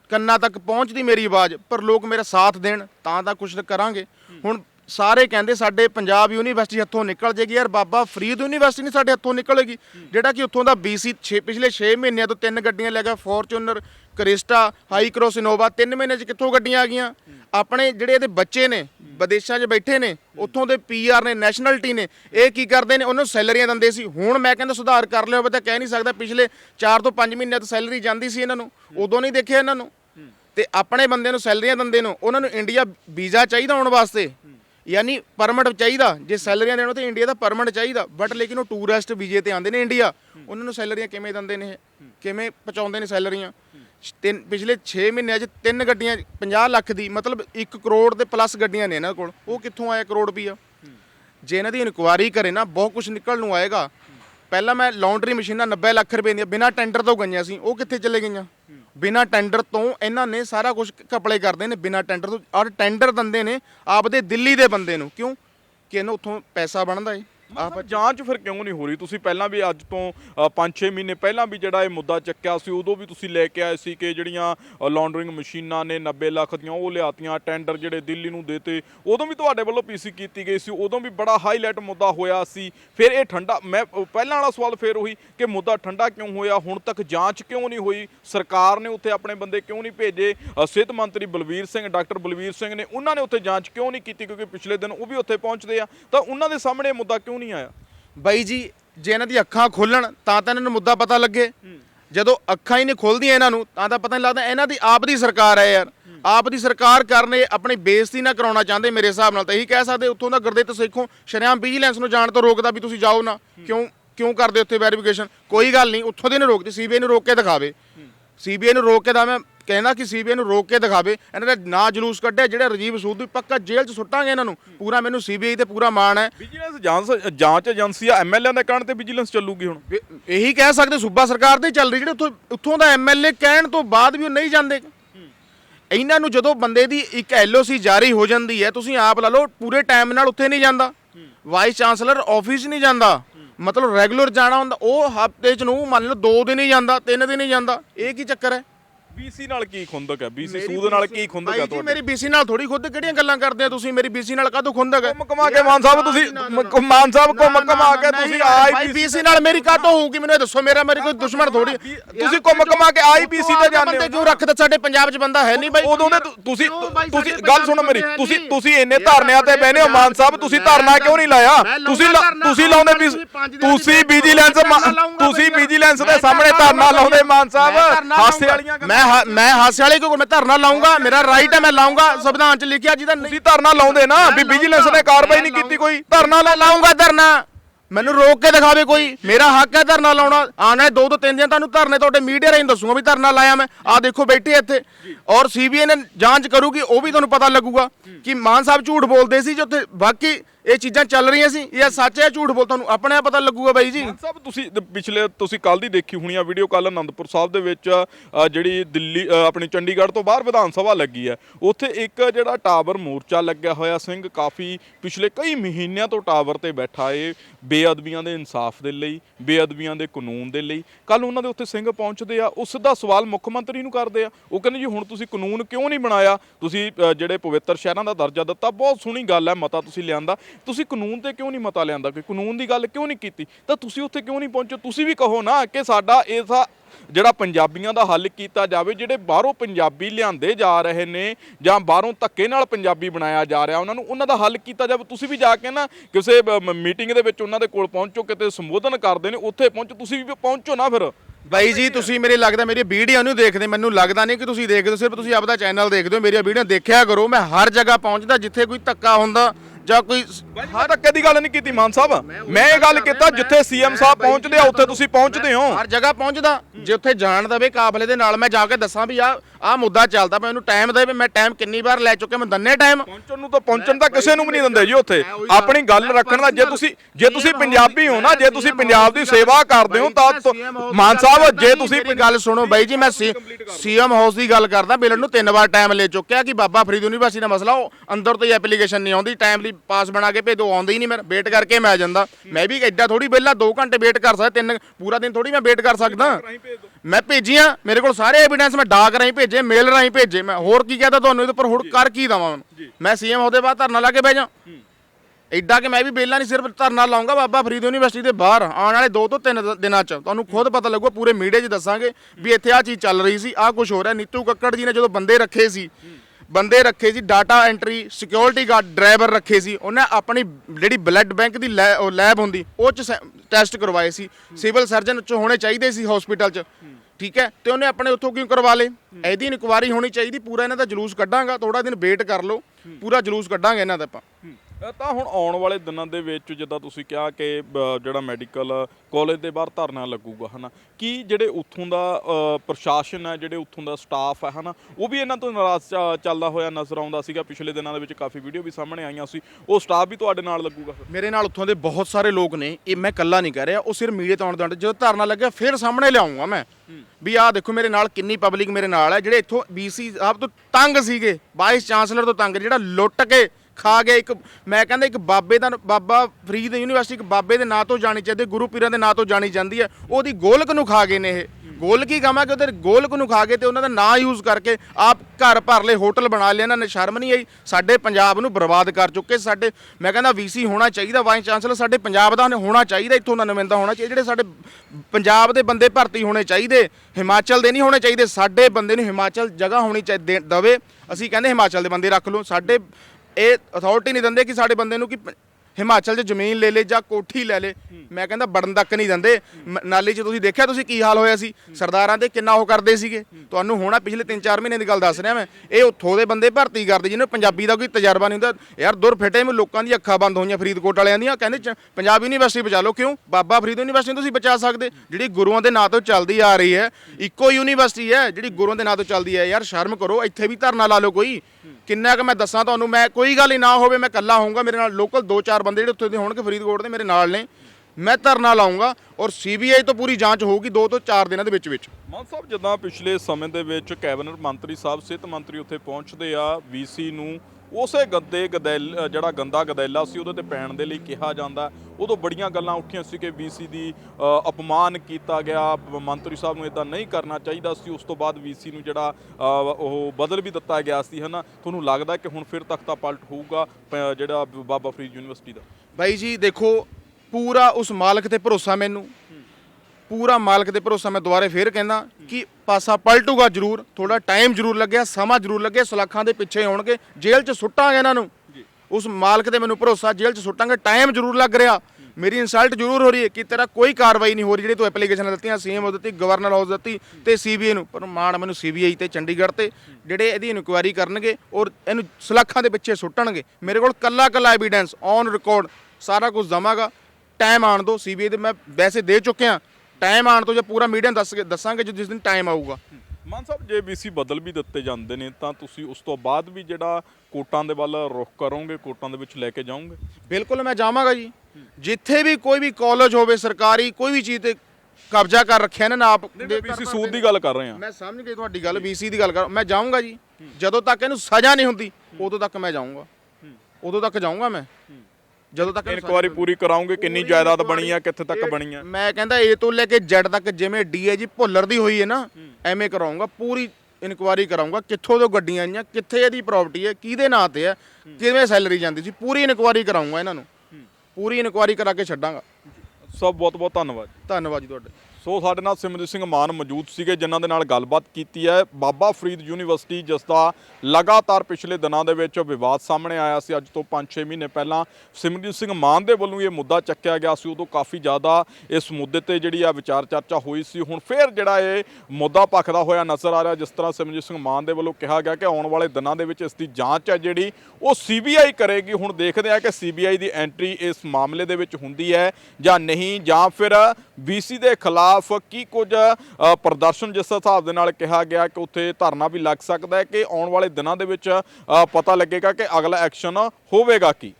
ਕੰਨਾਂ ਤੱਕ ਪਹੁੰਚਦੀ ਮੇਰੀ ਆਵਾਜ਼, ਪਰ ਲੋਕ ਮੇਰਾ ਸਾਥ ਦੇਣ, ਤਾਂ ਤਾਂ ਕੁਝ ਕਰਾਂਗੇ। ਹੁਣ ਸਾਰੇ ਕਹਿੰਦੇ ਸਾਡੇ ਪੰਜਾਬ ਯੂਨੀਵਰਸਿਟੀ ਹੱਥੋਂ ਨਿਕਲ ਜੇਗੀ, ਯਾਰ ਬਾਬਾ ਫਰੀਦ ਯੂਨੀਵਰਸਿਟੀ ਨਹੀਂ ਸਾਡੇ ਹੱਥੋਂ ਨਿਕਲੇਗੀ। ਜਿਹੜਾ ਕਿ ਉੱਥੋਂ ਦਾ BC 6 ਪਿਛਲੇ 6 ਮਹੀਨਿਆਂ ਤੋਂ ਤਿੰਨ ਗੱਡੀਆਂ ਲੈ ਗਿਆ Fortuner Crysta Hycross Innova ਤਿੰਨ ਮਹੀਨੇ 'ਚ ਕਿੱਥੋਂ ਗੱਡੀਆਂ ਆ ਗਈਆਂ? ਆਪਣੇ ਜਿਹੜੇ ਇਹਦੇ ਬੱਚੇ ਨੇ, ਵਿਦੇਸ਼ਾਂ 'ਚ ਬੈਠੇ ਨੇ, ਉੱਥੋਂ ਦੇ ਪੀਆਰ ਨੇ ਨੈਸ਼ਨਲਿਟੀ ਨੇ, ਇਹ ਕੀ ਕਰਦੇ ਨੇ? ਉਹਨਾਂ ਨੂੰ ਸੈਲਰੀਆਂ ਦਿੰਦੇ ਸੀ। ਹੁਣ ਮੈਂ ਕਹਿੰਦਾ ਸੁਧਾਰ ਕਰ ਲਿਆ ਹੋਵੇ ਤਾਂ ਕਹਿ ਨਹੀਂ ਸਕਦਾ, ਪਿਛਲੇ 4 ਤੋਂ 5 ਮਹੀਨਿਆਂ ਤੋਂ ਸੈਲਰੀ ਜਾਂਦੀ ਸੀ ਇਹਨਾਂ ਨੂੰ, ਉਦੋਂ ਨਹੀਂ ਦੇਖਿਆ ਇਹਨਾਂ ਨੂੰ। ਤੇ ਆਪਣੇ ਬੰਦੇ ਨੂੰ, ਸੈਲਰੀਆਂ ਦਿੰਦੇ ਨੂੰ, ਉਹਨਾਂ ਨੂੰ ਇੰਡੀਆ ਵੀਜ਼ਾ ਚਾਹੀਦਾ ਆਉਣ ਵਾਸਤੇ। ਯਾਨੀ ਪਰਮਿਟ ਚਾਹੀਦਾ, ਜੇ ਸੈਲਰੀਆਂ ਦੇਣ ਤੇ ਇੰਡੀਆ ਦਾ ਪਰਮਿਟ ਚਾਹੀਦਾ। ਬਟ ਲੇਕਿਨ ਉਹ ਟੂਰਿਸਟ ਵੀਜ਼ੇ ਤੇ ਆਉਂਦੇ ਨੇ ਇੰਡੀਆ ਉਹਨਾਂ ਨੂੰ ਸੈਲਰੀਆਂ ਕਿਵੇਂ ਦਿੰਦੇ ਨੇ ਇਹ? ਕਿਵੇਂ ਪਹੁੰਚਾਉਂਦੇ ਨੇ ਸੈਲਰੀਆਂ? ਤਿੰਨ, ਪਿਛਲੇ 6 ਮਹੀਨਿਆਂ 'ਚ ਤਿੰਨ ਗੱਡੀਆਂ 50 ਲੱਖ ਦੀ, ਮਤਲਬ 1 ਕਰੋੜ ਦੇ ਪਲੱਸ ਗੱਡੀਆਂ ਨੇ ਇਹਨਾਂ ਕੋਲ। ਉਹ ਕਿੱਥੋਂ ਆਇਆ ਕਰੋੜ ਰੁਪਈਆ? ਜੇ ਇਹਨਾਂ ਦੀ ਇਨਕੁਆਇਰੀ ਕਰੇ ਨਾ, ਬਹੁਤ ਕੁਝ ਨਿਕਲ ਨੂੰ ਆਏਗਾ। ਪਹਿਲਾਂ ਮੈਂ ਲਾਉਂਡਰੀ ਮਸ਼ੀਨਾਂ 90 ਲੱਖ ਰੁਪਏ ਦੀਆਂ, ਬਿਨਾਂ ਟੈਂਡਰ ਤੋਂ ਗਈਆਂ ਸੀ, ਉਹ ਕਿੱਥੇ ਚਲੇ ਗਈਆਂ? ਬਿਨਾਂ ਟੈਂਡਰ ਤੋਂ ਇਹਨਾਂ ਨੇ ਸਾਰਾ ਕੁਝ ਕਪੜੇ ਕਰਦੇ ਨੇ ਬਿਨਾਂ ਟੈਂਡਰ ਤੋਂ। ਔਰ ਟੈਂਡਰ ਦਿੰਦੇ ਨੇ ਆਪਦੇ ਦਿੱਲੀ ਦੇ ਬੰਦੇ ਨੂੰ। ਕਿਉਂ? ਕਿ ਇਹਨੂੰ ਉੱਥੋਂ ਪੈਸਾ ਬਣਦਾ ਏ। ਆਪ ਜਾਂਚ ਫਿਰ ਕਿਉਂ ਨਹੀਂ ਹੋ ਰਹੀ? ਤੁਸੀਂ ਪਹਿਲਾਂ ਵੀ ਅੱਜ ਤੋਂ 5-6 ਮਹੀਨੇ ਪਹਿਲਾਂ ਵੀ ਜਿਹੜਾ ਇਹ ਮੁੱਦਾ ਚੱਕਿਆ ਸੀ ਉਦੋਂ ਵੀ ਤੁਸੀਂ ਲੈ ਕੇ ਆਏ ਸੀ ਕਿ ਜਿਹੜੀਆਂ ਲਾਂਡਰਿੰਗ ਮਸ਼ੀਨਾਂ ਨੇ 90 ਲੱਖ ਦੀਆਂ ਉਹ ਲਿਆਤੀਆਂ ਟੈਂਡਰ ਜਿਹੜੇ ਦਿੱਲੀ ਨੂੰ ਦੇਤੇ। ਉਦੋਂ ਵੀ ਤੁਹਾਡੇ ਵੱਲੋਂ ਪੀਸੀ ਕੀਤੀ ਗਈ ਸੀ ਉਦੋਂ ਵੀ ਬੜਾ ਹਾਈਲਾਈਟ ਮੁੱਦਾ ਹੋਇਆ ਸੀ। ਫਿਰ ਇਹ ਠੰਡਾ ਮੈਂ ਪਹਿਲਾਂ ਵਾਲਾ ਸਵਾਲ ਫਿਰ ਉਹੀ ਕਿ ਮੁੱਦਾ ਠੰਡਾ ਕਿਉਂ ਹੋਇਆ? ਹੁਣ ਤੱਕ ਜਾਂਚ ਕਿਉਂ ਨਹੀਂ ਹੋਈ? ਸਰਕਾਰ ਨੇ ਉੱਥੇ ਆਪਣੇ ਬੰਦੇ ਕਿਉਂ ਨਹੀਂ ਭੇਜੇ? ਸਿਹਤ ਮੰਤਰੀ ਬਲਵੀਰ ਸਿੰਘ ਡਾਕਟਰ ਬਲਵੀਰ ਸਿੰਘ ਨੇ ਉਹਨਾਂ ਨੇ ਉੱਥੇ ਜਾਂਚ ਕਿਉਂ ਨਹੀਂ ਕੀਤੀ? ਕਿਉਂਕਿ ਪਿਛਲੇ ਦਿਨ ਉਹ ਵੀ ਉੱਥੇ ਪਹੁੰਚਦੇ ਆ। ਤਾਂ ਉਹਨਾਂ ਦੇ ਸਾਹਮਣੇ ਮੁੱਦਾ ਕਿਉਂ ਨਹੀਂ ਆਇਆ? ਬਾਈ ਜੀ ਜੇ ਇਹਨਾਂ ਦੀ ਅੱਖਾਂ ਖੋਲਣ ਤਾਂ ਤਾਂ ਇਹਨਾਂ ਨੂੰ ਮੁੱਦਾ ਪਤਾ ਲੱਗੇ। ਜਦੋਂ ਅੱਖਾਂ ਹੀ ਨਹੀਂ ਖੁੱਲਦੀਆਂ ਇਹਨਾਂ ਨੂੰ ਤਾਂ ਤਾਂ ਪਤਾ ਨਹੀਂ ਲੱਗਦਾ ਇਹਨਾਂ ਦੀ ਆਪ ਦੀ ਸਰਕਾਰ ਹੈ ਯਾਰ। ਆਪ ਦੀ ਸਰਕਾਰ ਕਰਨੇ ਆਪਣੀ ਬੇਇੱਜ਼ਤੀ ਨਾ ਕਰਾਉਣਾ ਚਾਹੁੰਦੇ ਮੇਰੇ ਹਿਸਾਬ ਨਾਲ ਤਾਂ ਇਹੀ ਕਹਿ ਸਕਦੇ ਉੱਥੋਂ ਦਾ ਗੁਰਦੇਵ ਸੇਖੋਂ ਸ਼ਰਿਆਮ ਵਿਜੀਲੈਂਸ ਨੂੰ ਜਾਣ ਤੋਂ ਰੋਕਦਾ ਵੀ ਤੁਸੀਂ ਜਾਓ ਨਾ। ਕਿਉਂ ਕਿਉਂ ਕਰਦੇ ਉੱਥੇ ਵੈਰੀਫਿਕੇਸ਼ਨ ਕੋਈ ਗੱਲ ਨਹੀਂ ਉੱਥੋਂ ਦੇ ਨੂੰ ਰੋਕਦੇ ਸੀਬੀਆਈ ਨੂੰ ਰੋਕ ਕੇ ਦਿਖਾਵੇ। ਸੀਬੀਆਈ ਨੂੰ ਰੋਕ ਕੇ ਤਾਂ ਮੈਂ ਕਹਿੰਦਾ ਕਿ ਸੀਬੀਆਈ ਨੂੰ ਰੋਕ ਕੇ ਦਿਖਾਵੇ ਇਹਨਾਂ ਦਾ ਨਾ ਜਲੂਸ ਕੱਢਿਆ ਜਿਹੜੇ ਰਜੀਵ ਸੂਦ ਵੀ ਪੱਕਾ ਜੇਲ੍ਹ 'ਚ ਸੁੱਟਾਂਗੇ ਇਹਨਾਂ ਨੂੰ। ਪੂਰਾ ਮੈਨੂੰ ਸੀਬੀਆਈ ਤੇ ਪੂਰਾ ਮਾਣ ਹੈ। ਵਿਜੀਲੈਂਸ ਜਾਂਚ ਜਾਂਚ ਏਜੰਸੀ ਆ ਐਮਐਲਏ ਦੇ ਕਹਿਣ ਤੇ ਵਿਜੀਲੈਂਸ ਚੱਲੂਗੀ ਹੁਣ। ਵੀ ਇਹੀ ਕਹਿ ਸਕਦੇ ਸੂਬਾ ਸਰਕਾਰ ਤੇ ਚੱਲ ਰਹੀ ਜਿਹੜੇ ਉੱਥੋਂ ਉੱਥੋਂ ਦਾ ਐਮਐਲਏ ਕਹਿਣ ਤੋਂ ਬਾਅਦ ਵੀ ਉਹ ਨਹੀਂ ਜਾਂਦੇ। ਇਹਨਾਂ ਨੂੰ ਜਦੋਂ ਬੰਦੇ ਦੀ ਇੱਕ ਐਲਓਸੀ ਜਾਰੀ ਹੋ ਜਾਂਦੀ ਹੈ ਤੁਸੀਂ ਆਪ ਲਾ ਲਓ ਪੂਰੇ ਟਾਈਮ ਨਾਲ ਉੱਥੇ ਨਹੀਂ ਜਾਂਦਾ। ਵਾਈਸ ਚਾਂਸਲਰ ਆਫਿਸ ਨਹੀਂ ਜਾਂਦਾ। ਮਤਲਬ ਰੈਗੂਲਰ ਜਾਣਾ ਹੁੰਦਾ ਉਹ ਹਫ਼ਤੇ ਚ ਨੂੰ ਮੰਨ ਲਓ 2 ਦਿਨ ਹੀ ਜਾਂਦਾ 3 ਦਿਨ ਹੀ ਜਾਂਦਾ। ਇਹ ਕੀ ਚੱਕਰ ਹੈ? ਬੀਸੀ ਨਾਲ ਕੀ ਖੁੰਦਕ ਹੈ? ਬੀਸੀ ਸੂਦ ਨਾਲ ਕੀ ਖੁੰਦਕ ਹੈ ਜੀ ਤੁਹਾਡੀ? ਮੇਰੀ ਬੀਸੀ ਨਾਲ ਥੋੜੀ ਖੁਦ ਕਿਹੜੀਆਂ ਗੱਲਾਂ ਕਰਦੇ ਆ ਤੁਸੀਂ? ਮੇਰੀ ਬੀਸੀ ਨਾਲ ਕਾਹਤੋਂ ਖੁੰਦਕ ਹੈ? ਘੁੰਮ ਘਮਾ ਕੇ ਮਾਨ ਸਾਹਿਬ ਤੁਸੀਂ ਮਾਨ ਸਾਹਿਬ ਘੁੰਮ ਘਮਾ ਕੇ ਤੁਸੀਂ ਭਾਈ ਆਈਪੀਸੀ ਬੀਸੀ ਨਾਲ ਮੇਰੀ ਕਾਹਤੋਂ ਹੋਊਗੀ? ਮੈਨੂੰ ਇਹ ਦੱਸੋ ਮੇਰਾ ਮੇਰੇ ਕੋਈ ਦੁਸ਼ਮਣ ਥੋੜੀ ਤੁਸੀਂ ਘੁੰਮ ਘਮਾ ਕੇ ਆਈਪੀਸੀ ਤੇ ਜਾਂਦੇ ਬੰਦੇ ਕਿਉਂ ਰੱਖਦੇ ਸਾਡੇ ਪੰਜਾਬ 'ਚ ਬੰਦਾ ਹੈ ਨਹੀਂ ਬਾਈ। ਉਦੋਂ ਦੇ ਤੁਸੀਂ ਤੁਸੀਂ ਗੱਲ ਸੁਣੋ ਮੇਰੀ। ਤੁਸੀਂ ਤੁਸੀਂ। ਇੰਨੇ ਧਰਨਿਆਂ ਤੇ ਬਹਿਨੇ ਹੋ ਮਾਨ ਸਾਹਿਬ ਤੁਸੀਂ ਧਰਨਾ ਕਿਉਂ ਨਹੀਂ ਲਾਇਆ? ਤੁਸੀਂ ਤੁਸੀਂ ਲਾਉਂਦੇ ਵੀ ਤੁਸੀਂ ਵਿਜੀਲੈਂਸ ਤੁਸੀਂ। ਵਿਜੀਲੈਂਸ ਦੇ ਸਾਹਮਣੇ ਧਰਨਾ ਲਾਉਂਦੇ ਮਾਨ ਸਾਹਿਬ। ਹਾਸੇ। ਵਾਲੀਆਂ ਮੈਂ ਹਾ- ਮੈਂ ਹਾਸੇ ਵਾਲੇ ਕਿਉਂ ਮੈਂ ਧਰਨਾ ਲਾਉਂਗਾ ਮੇਰਾ ਰਾਈਟ ਹੈ ਮੈਂ ਲਾਉਂਗਾ। ਸੰਵਿਧਾਨ 'ਚ ਲਿਖਿਆ ਜਿਹਦਾ ਨਹੀਂ ਤੁਸੀਂ ਧਰਨਾ ਲਾਉਂਦੇ ਨਾ ਵੀ ਵਿਜੀਲੈਂਸ ਨੇ ਕਾਰਵਾਈ ਨਹੀਂ ਕੀਤੀ ਕੋਈ। ਧਰਨਾ ਲਾ ਲਾਉਂਗਾ ਧਰਨਾ। ਮੈਨੂੰ ਰੋਕ ਕੇ ਦਿਖਾਵੇ ਕੋਈ। ਮੇਰਾ ਹੱਕ ਹੈ ਧਰਨਾ ਲਾਉਣਾ। ਆਣਾ ਦੋ ਤੋਂ ਤਿੰਨ ਦਿਨ ਤੁਹਾਨੂੰ ਧਰਨੇ ਤੁਹਾਡੇ ਮੀਡੀਆ ਰਾਹੀਂ ਦੱਸੂਗਾ ਵੀ ਧਰਨਾ ਲਾਇਆ ਮੈਂ। ਆ ਦੇਖੋ ਬੈਠੇ ਇੱਥੇ। ਔਰ ਸੀਬੀਆਈ ਨੇ ਜਾਂਚ ਕਰੂਗੀ ਉਹ ਵੀ ਤੁਹਾਨੂੰ ਪਤਾ ਲੱਗੂਗਾ ਕਿ ਮਾਨ ਸਾਹਿਬ ਝੂਠ ਬੋਲਦੇ ਸੀ ਜੋ ਉੱਥੇ ਬਾਕੀ ਇਹ ਚੀਜ਼ਾਂ ਚੱਲ ਰਹੀਆਂ ਸੀ, ਇਹ ਸੱਚ ਹੈ ਝੂਠ ਬੋਲ ਤੁਹਾਨੂੰ ਆਪਣੇ ਆਪ ਪਤਾ ਲੱਗੂਗਾ ਬਾਈ ਜੀ। ਮਾਨ ਸਾਹਿਬ, ਤੁਸੀਂ ਪਿਛਲੇ, ਤੁਸੀਂ ਕੱਲ ਦੀ ਦੇਖੀ ਹੋਣੀ ਆ ਵੀਡੀਓ ਕੱਲ ਅਨੰਦਪੁਰ ਸਾਹਿਬ ਦੇ ਵਿੱਚ ਜਿਹੜੀ ਦਿੱਲੀ ਆਪਣੀ ਚੰਡੀਗੜ੍ਹ ਤੋਂ ਬਾਹਰ ਵਿਧਾਨ ਸਭਾ ਲੱਗੀ ਹੈ। ਉੱਥੇ ਇੱਕ ਜਿਹੜਾ ਟਾਵਰ ਮੋਰਚਾ ਲੱਗਿਆ ਹੋਇਆ ਸਿੰਘ, ਕਾਫੀ ਪਿਛਲੇ ਕਈ ਮਹੀਨਿਆਂ ਤੋਂ ਟਾਵਰ ਤੇ ਬੈਠਾ ਏ, ਬੇਅਦਬੀਆਂ ਦੇ ਇਨਸਾਫ ਦੇ ਲਈ, ਬੇਅਦਬੀਆਂ ਦੇ ਕਾਨੂੰਨ ਦੇ ਲਈ। ਕੱਲ ਉਹਨਾਂ ਦੇ ਉੱਥੇ ਸਿੰਘ ਪਹੁੰਚਦੇ ਆ, ਉਸ ਦਾ ਸਵਾਲ ਮੁੱਖ ਮੰਤਰੀ ਨੂੰ ਕਰਦੇ ਆ। ਉਹ ਕਹਿੰਦੇ ਜੀ, ਹੁਣ ਤੁਸੀਂ ਕਾਨੂੰਨ ਕਿਉਂ ਨਹੀਂ ਬਣਾਇਆ? ਤੁਸੀਂ ਜਿਹੜੇ ਪਵਿੱਤਰ ਸ਼ਹਿਰਾਂ ਦਾ ਦਰਜਾ ਦਿੱਤਾ, ਬਹੁਤ ਸੋਹਣੀ ਗੱਲ ਹੈ, ਮਤਾ ਤੁਸੀਂ ਲਿਆਂਦਾ। ਤੁਸੀਂ ਕਾਨੂੰਨ ਤੇ ਕਿਉਂ ਨਹੀਂ ਮਤਾ ਲਿਆਂਦਾ? ਕਿ ਕਾਨੂੰਨ ਦੀ ਗੱਲ ਕਿਉਂ ਨਹੀਂ ਕੀਤੀ? ਤਾਂ ਤੁਸੀਂ ਉੱਥੇ ਕਿਉਂ ਨਹੀਂ ਪਹੁੰਚੇ? ਤੁਸੀਂ ਵੀ ਕਹੋ ਨਾ ਕਿ ਸਾਡਾ ਇਹਦਾ ਜਿਹੜਾ ਪੰਜਾਬੀਆਂ ਦਾ ਹੱਲ ਕੀਤਾ ਜਾਵੇ, ਜਿਹੜੇ ਬਾਹਰੋਂ ਪੰਜਾਬੀ ਲਿਆਂਦੇ ਜਾ ਰਹੇ ਨੇ ਜਾਂ ਬਾਹਰੋਂ ਧੱਕੇ ਨਾਲ ਪੰਜਾਬੀ ਬਣਾਇਆ ਜਾ ਰਿਹਾ, ਉਹਨਾਂ ਨੂੰ ਉਹਨਾਂ ਦਾ ਹੱਲ ਕੀਤਾ ਜਾਵੇ। ਤੁਸੀਂ ਵੀ ਜਾ ਕੇ ਨਾ ਕਿਸੇ ਮੀਟਿੰਗ ਦੇ ਵਿੱਚ ਉਹਨਾਂ ਦੇ ਕੋਲ ਪਹੁੰਚੋ, ਕਿਤੇ ਸੰਬੋਧਨ ਕਰਦੇ ਨੇ, ਉੱਥੇ ਪਹੁੰਚੋ, ਤੁਸੀਂ ਵੀ ਪਹੁੰਚੋ ਨਾ ਫਿਰ। ਬਾਈ ਜੀ, ਤੁਸੀਂ ਮੇਰੇ ਲੱਗਦਾ ਮੇਰੀ ਵੀਡੀਓ ਨੂੰ ਦੇਖਦੇ, ਮੈਨੂੰ ਲੱਗਦਾ ਨਹੀਂ ਕਿ ਤੁਸੀਂ ਦੇਖਦੇ ਹੋ ਸਿਰਫ ਤੁਸੀਂ ਆਪਦਾ ਚੈਨਲ ਦੇਖਦੇ ਹੋ, ਮੇਰੀਆਂ ਵੀਡੀਓ ਦੇਖਿਆ ਕਰੋ, ਮੈਂ ਹਰ ਜਗ੍ਹਾ ਪਹੁੰਚਦਾ, ਜਿੱਥੇ ਕੋਈ ਧੱਕਾ ਹੁੰਦਾ ਜਾਂ ਕੋਈ ਹਾਂ ਧੱਕੇ ਦੀ ਗੱਲ ਨਹੀਂ ਕੀਤੀ ਮਾਨ ਸਾਹਿਬ। ਮੈਂ ਇਹ ਗੱਲ ਕੀਤਾ ਜਿੱਥੇ ਸੀਐਮ ਸਾਹਿਬ ਪਹੁੰਚਦੇ ਆ ਉੱਥੇ ਤੁਸੀਂ ਪਹੁੰਚਦੇ ਹੋ। ਹਰ ਜਗ੍ਹਾ ਪਹੁੰਚਦਾ ਜੇ ਉੱਥੇ ਜਾਣ ਦਵੇ ਕਾਬਲੇ ਦੇ ਨਾਲ ਮੈਂ ਜਾ ਕੇ ਦੱਸਾਂ ਵੀ ਆ ਆ ਮੁੱਦਾ ਚੱਲਦਾ ਪਿਆ ਇਹਨੂੰ ਟਾਈਮ ਦੇ ਵੀ ਮੈਂ ਟਾਈਮ ਕਿੰਨੀ ਵਾਰ ਲੈ ਚੁੱਕਿਆ ਮੈਂ ਦੰਨੇ ਟਾਈਮ ਪਹੁੰਚਣ ਨੂੰ ਤਾਂ ਪਹੁੰਚਣ ਤਾਂ ਕਿਸੇ ਨੂੰ ਵੀ ਨਹੀਂ ਦਿੰਦੇ ਜੀ ਉੱਥੇ। ਆਪਣੀ ਗੱਲ ਰੱਖਣ ਦਾ ਜੇ ਤੁਸੀਂ ਜੇ ਤੁਸੀਂ ਪੰਜਾਬੀ ਹੋ ਨਾ ਜੇ ਤੁਸੀਂ ਪੰਜਾਬ ਦੀ ਸੇਵਾ ਕਰਦੇ ਹੋ ਤਾਂ ਮਾਨ ਸਾਹਿਬ ਜੇ ਤੁਸੀਂ ਗੱਲ ਸੁਣੋ ਬਾਈ ਜੀ ਮੈਂ ਸੀਐਮ ਹਾਊਸ ਦੀ ਗੱਲ ਕਰਦਾ ਬਿਲਨ ਨੂੰ ਤਿੰਨ ਵਾਰ ਟਾਈਮ ਲੈ ਚੁੱਕਿਆ ਕਿ ਬਾਬਾ ਫਰੀਦ ਯੂਨੀਵਰਸਿਟੀ ਦਾ ਮਸਲਾ ਉਹ ਅੰਦਰ ਤੋਂ ਹੀ ਐਪਲੀਕੇਸ਼ਨ ਨਹੀਂ ਆਉਂਦੀ ਟਾਈਮਲੀ ਪਾਸ ਬਣਾ ਕੇ ਭੇਜੋ ਆਉਂਦੇ ਹੀ ਨਹੀਂ ਮੈਂ ਵੇਟ ਕਰਕੇ ਮੈਂ ਆ ਜਾਂਦਾ। ਮੈਂ ਵੀ ਐਡਾ ਥੋੜੀ ਵਿਹਲਾ 2 ਘੰਟੇ ਵੇਟ ਕਰ ਸਕਦਾ ਤਿੰਨ ਪੂਰਾ ਦਿਨ ਥੋੜੀ ਮੈਂ ਵੇਟ ਕਰ ਸਕਦਾ। ਮੈਂ ਭੇਜੀਆਂ ਮੇਰੇ ਕੋਲ ਸਾਰੇ ਐਵੀਡੈਂਸ ਮੈਂ ਡਾਕ ਰਾਹੀਂ ਭੇਜੇ ਮੇਲ ਰਾਹੀਂ ਭੇਜੇ। ਮੈਂ ਹੋਰ ਕੀ ਕਹਦਾ ਤੁਹਾਨੂੰ ਇਹਦੇ ਪਰ ਹੋਰ ਕਰ ਕੀ ਦਵਾਂ ਮੈਂ ਸੀਐਮ ਉਹਦੇ ਬਾਅਦ ਧਰਨਾ ਲਾ ਕੇ ਬਹਿ ਜਾ। ਐਡਾ ਕਿ ਮੈਂ ਵੀ ਬੇਲਾ ਨਹੀਂ ਸਿਰਫ ਧਰਨਾ ਲਾਉਂਗਾ ਬਾਬਾ ਫਰੀਦ ਯੂਨੀਵਰਸਿਟੀ ਦੇ ਬਾਹਰ ਆਉਣ ਵਾਲੇ 2 ਤੋਂ 3 ਦਿਨਾਂ ਚ। ਤੁਹਾਨੂੰ ਖੁਦ ਪਤਾ ਲੱਗੂਗਾ ਪੂਰੇ ਮੀਡੀਆ 'ਚ ਦੱਸਾਂਗੇ ਵੀ ਇੱਥੇ ਆ ਚੀਜ਼ ਚੱਲ ਰਹੀ ਸੀ ਆ ਕੁਝ ਹੋ ਰਿਹਾ। ਨੀਤੂ ਕੱਕੜ ਜੀ ਨੇ ਜਦੋਂ ਬੰਦੇ ਰੱਖੇ ਸੀ ਬੰਦੇ ਰੱਖੇ ਸੀ data entry security guard driver ਰੱਖੇ ਸੀ। ਉਹਨੇ ਆਪਣੀ ਜਿਹੜੀ ਬਲੱਡ ਬੈਂਕ ਦੀ ਲੈ- ਲੈਬ ਹੁੰਦੀ, ਉਹ ਚ ਟੈਸਟ ਕਰਵਾਏ ਸੀ। ਸਿਵਲ ਸਰਜਨ ਚ ਹੋਣੇ ਚਾਹੀਦੇ ਸੀ ਹਸਪੀਟਲ ਚ। ਠੀਕ ਹੈ? ਤੇ ਉਹਨੇ ਆਪਣੇ ਉੱਥੋਂ ਕਿਉਂ ਕਰਵਾ ਲੇ ਇਹਦੀ ਇਨਕੁਆਰੀ ਹੋਣੀ ਚਾਹੀਦੀ, ਪੂਰਾ ਇਹਨਾਂ ਦਾ ਜਲੂਸ ਕੱਢਾਂਗਾ ਥੋੜਾ ਦਿਨ ਵੇਟ ਕਰ ਲਓ। ਪੂਰਾ ਜਲੂਸ ਕੱਢਾਂਗੇ ਇਹਨਾਂ ਦਾ ਆਪਾਂ। ਤਾਂ ਹੁਣ ਆਉਣ ਵਾਲੇ ਦਿਨਾਂ ਦੇ ਵਿੱਚ ਜਿੱਦਾਂ ਤੁਸੀਂ ਕਿਹਾ ਕਿ ਜਿਹੜਾ ਮੈਡੀਕਲ ਕਾਲਜ ਦੇ ਬਾਹਰ ਧਰਨਾ ਲੱਗੂਗਾ ਹਨਾ? ਕੀ ਜਿਹੜੇ ਉੱਥੋਂ ਦਾ ਪ੍ਰਸ਼ਾਸਨ ਹੈ ਜਿਹੜੇ ਉੱਥੋਂ ਦਾ ਸਟਾਫ ਹੈ ਹਨਾ? ਉਹ ਵੀ ਇਹਨਾਂ ਤੋਂ ਨਾਰਾਜ਼ ਚੱਲਦਾ ਹੋਇਆ ਨਜ਼ਰ ਆਉਂਦਾ ਸੀਗਾ। ਪਿਛਲੇ ਦਿਨਾਂ ਦੇ ਵਿੱਚ ਕਾਫੀ ਵੀਡੀਓ ਵੀ ਸਾਹਮਣੇ ਆਈਆਂ ਸੀ। ਉਹ ਸਟਾਫ ਵੀ ਤੁਹਾਡੇ ਨਾਲ ਲੱਗੂਗਾ ਮੇਰੇ ਨਾਲ ਉੱਥੋਂ ਦੇ ਬਹੁਤ ਸਾਰੇ ਲੋਕ ਨੇ ਇਹ ਮੈਂ ਇਕੱਲਾ ਨਹੀਂ ਕਹਿ ਰਿਹਾ। ਉਹ ਸਿਰ ਮੀਡੀਆ ਤੋਂ ਆਉਣ ਦੇ ਜਦੋਂ ਧਰਨਾ ਲੱਗਿਆ ਫਿਰ ਸਾਹਮਣੇ ਲਿਆਉਂਗਾ ਮੈਂ। ਵੀ ਆਹ ਦੇਖੋ ਮੇਰੇ ਨਾਲ ਕਿੰਨੀ ਪਬਲਿਕ ਮੇਰੇ ਨਾਲ ਹੈ ਜਿਹੜੇ ਇੱਥੋਂ ਬੀਸੀ ਸਾਹਿਬ ਤੋਂ ਤੰਗ ਸੀਗੇ ਵਾਈਸ ਚਾਂਸਲਰ ਤੋਂ ਤੰਗ ਜਿਹੜਾ ਲੁੱਟ ਕੇ ਖਾ ਗਿਆ ਇੱਕ, ਮੈਂ ਕਹਿੰਦਾ ਇੱਕ ਬਾਬੇ ਦਾ ਬਾਬਾ ਫਰੀਦ ਯੂਨੀਵਰਸਿਟੀ ਇੱਕ ਬਾਬੇ ਦੇ ਨਾਂ ਤੋਂ ਜਾਣੀ ਚਾਹੀਦੀ, ਗੁਰੂ ਪੀਰਾਂ ਦੇ ਨਾਂ ਤੋਂ ਜਾਣੀ ਜਾਂਦੀ ਹੈ। ਉਹਦੀ ਗੋਲਕ ਨੂੰ ਖਾ ਗਏ ਨੇ ਇਹ। ਗੋਲਕ ਹੀ ਕਮਾ ਕਿ ਉਹਦੇ ਗੋਲਕ ਨੂੰ ਖਾ ਕੇ ਤੇ ਉਹਨਾਂ ਦਾ ਨਾਂ ਯੂਜ਼ ਕਰਕੇ ਆਪ ਘਰ ਭਰ ਲਏ ਹੋਟਲ ਬਣਾ ਲਏ, ਇਹਨਾਂ ਨੇ ਸ਼ਰਮ ਨਹੀਂ ਆਈ। ਸਾਡੇ ਪੰਜਾਬ ਨੂੰ ਬਰਬਾਦ ਕਰ ਚੁੱਕੇ ਸਾਡੇ, ਮੈਂ ਕਹਿੰਦਾ ਵੀਸੀ ਹੋਣਾ ਚਾਹੀਦਾ ਵਾਈਸ ਚਾਂਸਲਰ ਸਾਡੇ ਪੰਜਾਬ ਦਾ ਹੋਣਾ ਚਾਹੀਦਾ, ਇੱਥੋਂ ਦਾ ਨੁਮਾਇੰਦਾ ਹੋਣਾ ਚਾਹੀਦਾ, ਜਿਹੜੇ ਸਾਡੇ ਪੰਜਾਬ ਦੇ ਬੰਦੇ ਭਰਤੀ ਹੋਣੇ ਚਾਹੀਦੇ, ਹਿਮਾਚਲ ਦੇ ਨਹੀਂ ਹੋਣੇ ਚਾਹੀਦੇ, ਸਾਡੇ ਬੰਦੇ ਨੂੰ ਹਿਮਾਚਲ ਜਗ੍ਹਾ ਹੋਣੀ ਚਾਹੀਦੀ ਦਵੇ। ਅਸੀਂ ਕਹਿੰਦੇ ਹਿਮਾਚਲ ਦੇ ਬੰਦੇ ਰੱਖ ਲਓ, ਸਾਡੇ ਇਹ ਅਥਾਰਟੀ ਨਹੀਂ ਦਿੰਦੇ ਕਿ ਸਾਡੇ ਬੰਦੇ ਨੂੰ ਕਿ ਹਿਮਾਚਲ 'ਚ ਜ਼ਮੀਨ ਲੈ ਲੇ ਜਾਂ ਕੋਠੀ ਲੈ ਲੇ। ਮੈਂ ਕਹਿੰਦਾ ਬੜਨ ਤੱਕ ਨਹੀਂ ਦਿੰਦੇ। ਮ- ਨਾਲੀ 'ਚ ਤੁਸੀਂ ਦੇਖਿਆ ਤੁਸੀਂ ਕੀ ਹਾਲ ਹੋਇਆ ਸੀ? ਸਰਦਾਰਾਂ ਦੇ ਕਿੰਨਾ ਉਹ ਕਰਦੇ ਸੀਗੇ। ਤੁਹਾਨੂੰ ਹੋਣਾ ਪਿਛਲੇ 3-4 ਮਹੀਨੇ ਦੀ ਗੱਲ ਦੱਸ ਰਿਹਾ ਮੈਂ। ਇਹ ਉੱਥੋਂ ਦੇ ਬੰਦੇ ਭਰਤੀ ਕਰਦੇ ਜਿਹਨੂੰ ਪੰਜਾਬੀ ਦਾ ਕੋਈ ਤਜਰਬਾ ਨਹੀਂ ਹੁੰਦਾ। ਯਾਰ ਦੁਰ ਫਿੱਟੇ ਨੂੰ ਲੋਕਾਂ ਦੀ ਅੱਖਾਂ ਬੰਦ ਹੋਈਆਂ ਫਰੀਦਕੋਟ ਵਾਲਿਆਂ ਦੀਆਂ। ਕਹਿੰਦੇ ਪੰਜਾਬ ਯੂਨੀਵਰਸਿਟੀ ਬਚਾ ਲਓ। ਕਿਉਂ? ਬਾਬਾ ਫਰੀਦ ਯੂਨੀਵਰਸਿਟੀ ਤੁਸੀਂ ਬਚਾ ਸਕਦੇ। ਜਿਹੜੀ ਗੁਰੂਆਂ ਦੇ ਨਾਂ ਤੋਂ ਚੱਲਦੀ ਆ ਰਹੀ ਹੈ। ਇੱਕੋ ਯੂਨੀਵਰਸਿਟੀ ਹੈ ਜਿਹੜੀ ਗੁਰੂਆਂ ਦੇ ਨਾਂ ਤੋਂ ਚੱਲਦੀ ਹੈ। ਯਾਰ ਸ਼ਰਮ ਕਰੋ ਇੱਥੇ ਵੀ ਧਰਨਾ ਲਾ ਲਓ ਕੋਈ। ਕਿੰਨਾ ਕੁ ਮੈਂ ਦੱਸਾਂ ਤੁਹਾਨੂੰ, ਮੈਂ ਕੋਈ ਗੱਲ ਹੀ ਨਾ ਹੋਵੇ, ਮੈਂ ਇਕੱਲਾ ਹੋਊਂਗਾ, ਮੇਰੇ ਨਾਲ ਲੋਕਲ 2-4 ਬੰਦੇ ਜਿਹੜੇ ਉੱਥੇ ਦੇ ਹੋਣਗੇ, ਫਰੀਦਕੋਟ ਦੇ ਮੇਰੇ ਨਾਲ ਨੇ। ਮੈਂ ਧਰਨਾ ਲਾਉਂਗਾ ਔਰ ਸੀਬੀਆਈ ਤੋਂ ਪੂਰੀ ਜਾਂਚ ਹੋਊਗੀ 2 ਤੋਂ 4 ਦਿਨਾਂ ਦੇ ਵਿੱਚ ਵਿੱਚ। ਮਾਨ ਸਾਹਿਬ, ਜਿੱਦਾਂ ਪਿਛਲੇ ਸਮੇਂ ਦੇ ਵਿੱਚ ਕੈਬਨਿਟ ਮੰਤਰੀ ਸਾਹਿਬ, ਸਿਹਤ ਮੰਤਰੀ ਉੱਥੇ ਪਹੁੰਚਦੇ ਆ ਵੀਸੀ ਨੂੰ ਉਸੇ ਗੰਦੇ ਗਦੈਲ, ਜਿਹੜਾ ਗੰਦਾ ਗਦੈਲਾ ਸੀ, ਉਹਦੇ ਤੇ ਪੈਣ ਦੇ ਲਈ ਕਿਹਾ ਜਾਂਦਾ। ਉਦੋਂ ਬੜੀਆਂ ਗੱਲਾਂ ਉੱਠੀਆਂ ਸੀ ਕਿ ਵੀਸੀ ਦੀ ਅਪਮਾਨ ਕੀਤਾ ਗਿਆ। ਮੰਤਰੀ ਸਾਹਿਬ ਨੂੰ ਇਦਾਂ ਨਹੀਂ ਕਰਨਾ ਚਾਹੀਦਾ ਸੀ। ਉਸ ਤੋਂ ਬਾਅਦ ਵੀਸੀ ਨੂੰ ਜਿਹੜਾ ਉਹ ਬਦਲ ਵੀ ਦਿੱਤਾ ਗਿਆ ਸੀ, ਹਨਾ। ਤੁਹਾਨੂੰ ਲੱਗਦਾ ਕਿ ਹੁਣ ਫਿਰ ਤਖਤਾ ਪਲਟ ਹੋਊਗਾ ਜਿਹੜਾ ਬਾਬਾ ਫਰੀਦ ਯੂਨੀਵਰਸਿਟੀ ਦਾ? ਬਾਈ ਜੀ, ਦੇਖੋ, ਪੂਰਾ ਉਸ ਮਾਲਕ ਤੇ ਭਰੋਸਾ ਮੈਨੂੰ। ਪੂਰਾ ਮਾਲਕ ਤੇ ਭਰੋਸਾ ਮੈਂ ਦੁਬਾਰੇ ਫੇਰ ਕਹਿੰਦਾ ਕਿ ਪਾਸਾ ਪਲਟੂਗਾ ਜ਼ਰੂਰ ਥੋੜਾ ਟਾਈਮ ਜ਼ਰੂਰ ਲੱਗਿਆ ਸਮਾਂ ਜ਼ਰੂਰ ਲੱਗਿਆ ਸਲਾਖਾਂ ਦੇ ਪਿੱਛੇ ਹੋਣਗੇ ਜੇਲ੍ਹ 'ਚ ਸੁੱਟਾਂਗੇ ਇਹਨਾਂ ਨੂੰ। ਉਸ ਮਾਲਕ ਤੇ ਮੈਨੂੰ ਭਰੋਸਾ ਜੇਲ੍ਹ 'ਚ ਸੁੱਟਾਂਗੇ ਟਾਈਮ ਜ਼ਰੂਰ ਲੱਗ ਰਿਹਾ। ਮੇਰੀ ਇਨਸਲਟ ਜ਼ਰੂਰ ਹੋ ਰਹੀ ਹੈ ਕਿ ਤੇਰਾ ਕੋਈ ਕਾਰਵਾਈ ਨਹੀਂ ਹੋ ਰਹੀ ਜਿਹੜੀ ਤੂੰ ਐਪਲੀਕੇਸ਼ਨ ਦਿੱਤੀਆਂ ਸੀਐਮ ਹੋ ਦਿੱਤੀ ਗਵਰਨਰ ਹਾਊਸ ਦਿੱਤੀ ਤੇ ਸੀਬੀਆਈ ਨੂੰ। ਪਰ ਮਾਣ ਮੈਨੂੰ ਸੀਬੀਆਈ ਤੇ ਚੰਡੀਗੜ੍ਹ ਤੇ ਜਿਹੜੇ ਇਹਦੀ ਇਨਕੁਆਇਰੀ ਕਰਨਗੇ ਔਰ ਇਹਨੂੰ ਸਲਾਖਾਂ ਦੇ ਪਿੱਛੇ ਸੁੱਟਣਗੇ। ਮੇਰੇ ਕੋਲ ਕੱਲਾ ਕੱਲਾ ਐਵੀਡੈਂਸ ਔਨ ਰਿਕਾਰਡ ਸਾਰਾ ਕੁਝ ਦਵਾਂਗਾ ਟਾਈਮ ਆਣ ਦੋ ਸੀਬੀਆਈ ਦੇ ਮੈਂ ਵੈਸੇ ਦੇ ਚੁੱਕਿਆ। ਟਾਈਮ ਆਣ ਤੋਂ ਜੇ ਪੂਰਾ ਮੀਡੀਆ ਦੱਸ ਦੱਸਾਂਗੇ ਜੋ ਜਿਸ ਦਿਨ ਟਾਈਮ ਆਊਗਾ। ਮਾਨ ਸਾਹਿਬ ਜੇ ਵੀਸੀ ਬਦਲ ਵੀ ਦਿੱਤੇ ਜਾਂਦੇ ਨੇ ਤਾਂ ਤੁਸੀਂ ਉਸ ਤੋਂ ਬਾਅਦ ਵੀ ਜਿਹੜਾ ਕੋਟਾਂ ਦੇ ਵੱਲ ਰੁਖ ਕਰੋਗੇ ਕੋਟਾਂ ਦੇ ਵਿੱਚ ਲੈ ਕੇ ਜਾਓਗੇ? ਬਿਲਕੁਲ ਮੈਂ ਜਾਵਾਂਗਾ ਜੀ। ਜਿੱਥੇ ਵੀ ਕੋਈ ਵੀ ਕਾਲਜ ਹੋਵੇ ਸਰਕਾਰੀ ਕੋਈ ਵੀ ਚੀਜ਼ ਤੇ ਕਬਜ਼ਾ ਕਰ ਰੱਖਿਆ ਨੇ ਆਪ ਵੀਸੀ ਸੂਦ ਦੀ ਗੱਲ ਕਰ ਰਹੇ। ਹਾਂ ਮੈਂ ਸਮਝ ਗਈ ਤੁਹਾਡੀ ਗੱਲ ਵੀਸੀ ਦੀ ਗੱਲ ਕਰ ਮੈਂ ਜਾਊਂਗਾ ਜੀ। ਜਦੋਂ ਤੱਕ ਇਹਨੂੰ ਸਜ਼ਾ ਨਹੀਂ ਹੁੰਦੀ ਉਦੋਂ ਤੱਕ ਮੈਂ ਜਾਊਂਗਾ। ਉਦੋਂ ਤੱਕ ਜਾਊਂਗਾ ਮੈਂ। ਜਦੋਂ ਤੱਕ ਇਨਕੁਆਰੀ ਪੂਰੀ ਕਰਾਉਂਗੇ ਕਿੰਨੀ ਜਾਇਦਾਦ ਬਣੀ ਆ ਕਿੱਥੇ ਤੱਕ ਬਣੀ ਆ? ਮੈਂ ਕਹਿੰਦਾ ਏ ਤੋਂ ਲੈ ਕੇ ਜੈਡ ਤੱਕ ਜਿਵੇਂ ਡੀਆਈਜੀ ਭੁੱਲਰ ਦੀ ਹੋਈ ਹੈ ਨਾ ਐਵੇਂ ਕਰਾਉਂਗਾ ਪੂਰੀ ਇਨਕੁਆਰੀ ਕਰਾਉਂਗਾ ਕਿੱਥੋਂ ਤੋਂ ਗੱਡੀਆਂ ਆਈਆਂ ਕਿੱਥੇ ਇਹਦੀ ਪ੍ਰਾਪਰਟੀ ਹੈ ਕਿਹਦੇ ਨਾਂ ਤੇ ਹੈ ਕਿਵੇਂ ਸੈਲਰੀ ਜਾਂਦੀ ਸੀ ਪੂਰੀ ਇਨਕੁਆਰੀ ਕਰਾਉਂਗਾ ਇਹਨਾਂ ਨੂੰ। ਪੂਰੀ ਇਨਕੁਆਰੀ ਕਰਾ ਕੇ ਛੱਡਾਂਗਾ। ਸਭ ਬਹੁਤ ਬਹੁਤ ਧੰਨਵਾਦ ਧੰਨਵਾਦ ਜੀ ਤੁਹਾਡੇ। ਸੋ ਸਾਡੇ ਨਾਲ ਸਿਮਰਜੀਤ ਸਿੰਘ ਮਾਨ ਮੌਜੂਦ ਸੀਗੇ, ਜਿਨ੍ਹਾਂ ਦੇ ਨਾਲ ਗੱਲਬਾਤ ਕੀਤੀ ਹੈ। ਬਾਬਾ ਫਰੀਦ ਯੂਨੀਵਰਸਿਟੀ, ਜਿਸ ਦਾ ਲਗਾਤਾਰ ਪਿਛਲੇ ਦਿਨਾਂ ਦੇ ਵਿੱਚ ਵਿਵਾਦ ਸਾਹਮਣੇ ਆਇਆ ਸੀ। ਅੱਜ ਤੋਂ 5-6 ਮਹੀਨੇ ਪਹਿਲਾਂ ਸਿਮਰਜੀਤ ਸਿੰਘ ਮਾਨ ਦੇ ਵੱਲੋਂ ਇਹ ਮੁੱਦਾ ਚੱਕਿਆ ਗਿਆ ਸੀ। ਉਦੋਂ ਕਾਫੀ ਜ਼ਿਆਦਾ ਇਸ ਮੁੱਦੇ ਤੇ ਜਿਹੜੀ ਆ ਵਿਚਾਰ ਚਰਚਾ ਹੋਈ ਸੀ। ਹੁਣ ਫਿਰ ਜਿਹੜਾ ਇਹ ਮੁੱਦਾ ਭਖਦਾ ਹੋਇਆ ਨਜ਼ਰ ਆ ਰਿਹਾ, ਜਿਸ ਤਰ੍ਹਾਂ ਸਿਮਰਜੀਤ ਸਿੰਘ ਮਾਨ ਦੇ ਵੱਲੋਂ ਕਿਹਾ ਗਿਆ ਕਿ ਆਉਣ ਵਾਲੇ ਦਿਨਾਂ ਦੇ ਵਿੱਚ ਇਸ ਦੀ ਜਾਂਚ ਹੈ ਜਿਹੜੀ, ਉਹ ਸੀਬੀਆਈ ਕਰੇਗੀ। ਹੁਣ ਦੇਖਦੇ ਆ ਕਿ ਸੀਬੀਆਈ ਦੀ ਐਂਟਰੀ ਇਸ ਮਾਮਲੇ ਦੇ ਵਿੱਚ ਹੁੰਦੀ ਹੈ ਜਾਂ ਨਹੀਂ, ਜਾਂ ਫਿਰ ਵੀਸੀ ਦੇ ਖਿਲਾਫ ਕੀ ਕੁਝ ਪ੍ਰਦਰਸ਼ਨ ਜਿਸ ਹਿਸਾਬ ਦੇ ਨਾਲ ਕਿਹਾ ਗਿਆ ਕਿ ਉੱਥੇ ਧਰਨਾ ਵੀ ਲੱਗ ਸਕਦਾ ਹੈ ਕਿ ਆਉਣ ਵਾਲੇ ਦਿਨਾਂ ਦੇ ਵਿੱਚ ਪਤਾ ਲੱਗੇਗਾ ਕਿ ਅਗਲਾ ਐਕਸ਼ਨ ਹੋਵੇਗਾ ਕੀ?